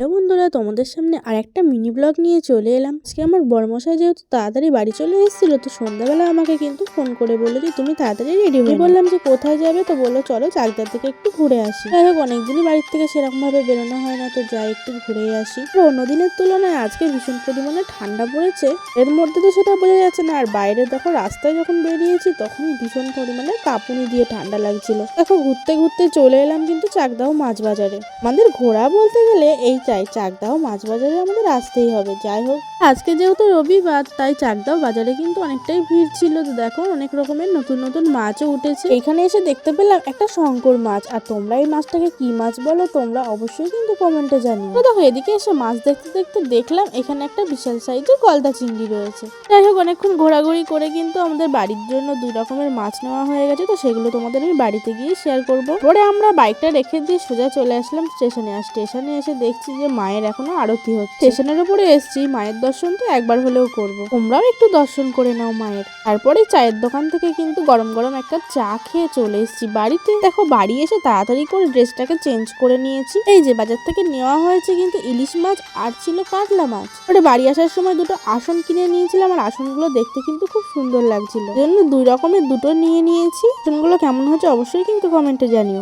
Hello বন্ধুরা তোমাদের সামনে আর একটা মিনি ব্লগ নিয়ে চলে এলাম। আজকে আমার বরমশাই যেহেতু তাড়াতাড়ি বাড়ি চলে এসেছিল তো সন্ধ্যাবেলা আমাকে কিন্তু ফোন করে বলল যে তুমি তাড়াতাড়ি রেডি হয়ে বললাম যে কোথায় যাবে? তো বলল চলো চাকদার থেকে একটু ঘুরে আসি। যাই হোক অনেকদিনই বাড়ির থেকে সেরকম ভাবে বেরোনো হয় না তো যাই একটু ঘুরে আসি। তো অন্য দিনের তুলনায় আজকে ভীষণ পরিমাণে ঠান্ডা পড়েছে। এর মধ্যে তো সেটা বোঝা যাচ্ছে না আর বাইরে দেখো রাস্তায় যখন বেরিয়েছি তখন ভীষণ পরিমাণে কাঁপুনি দিয়ে ঠান্ডা লাগছিল। দেখো ঘুরতে ঘুরতে চলে এলাম কিন্তু চাকদাও মাছ বাজারে। আমাদের ঘোরা বলতে গেলে এইটাই চাকদাও মাছ বাজারে আমাদের আসতেই হবে, যাই হোক। আজকে যেহেতু রবিবার, তাই চাকদাও বাজারে কিন্তু অনেকটাই ভিড় ছিল। তো দেখো, অনেক রকমের নতুন নতুন মাছও উঠেছে। এখানে এসে দেখতে পেলাম একটা শঙ্কর মাছ। আর তোমরা এই মাছটাকে কি মাছ বলো, তোমরা অবশ্যই কিন্তু কমেন্টে জানিও। দেখো, এদিকে এসে মাছ দেখতে দেখতে দেখলাম, এখানে একটা বিশাল সাইজের গলদা চিংড়ি রয়েছে। যাই হোক, অনেকক্ষণ ঘোরাঘুরি করে কিন্তু আমাদের বাড়ির জন্য দুই রকমের মাছ নেওয়া হয়ে গেছে। তো সেগুলো তোমাদের আমি বাড়িতে গিয়ে শেয়ার করব। পরে আমরা বাইকটা রেখে দিয়ে সোজা চলে আসলাম স্টেশনে আর স্টেশনে এসে দেখছি যে মায়ের এখনও আরতি হচ্ছে। স্টেশনের উপরে এসছি মায়ের দর্শন তো একবার হলেও করব। তোমরাও একটু দর্শন করে নাও মায়ের। তারপরে চায়ের দোকান থেকে কিন্তু গরম গরম একটা চা খেয়ে চলে এসেছি। বাড়িতে দেখো বাড়ি এসে তাড়াতাড়ি করে ড্রেসটাকে চেঞ্জ করে নিয়েছি। এই যে বাজার থেকে নেওয়া হয়েছে কিন্তু ইলিশ মাছ আর ছিল কাতলা মাছ। ওটা বাড়ি আসার সময় দুটো আসন কিনে নিয়েছিলাম আর আসনগুলো দেখতে কিন্তু খুব সুন্দর লাগছিল। জন্য দুই রকমের দুটো নিয়ে নিয়েছি। আসনগুলো কেমন হচ্ছে অবশ্যই কিন্তু কমেন্টে জানিও।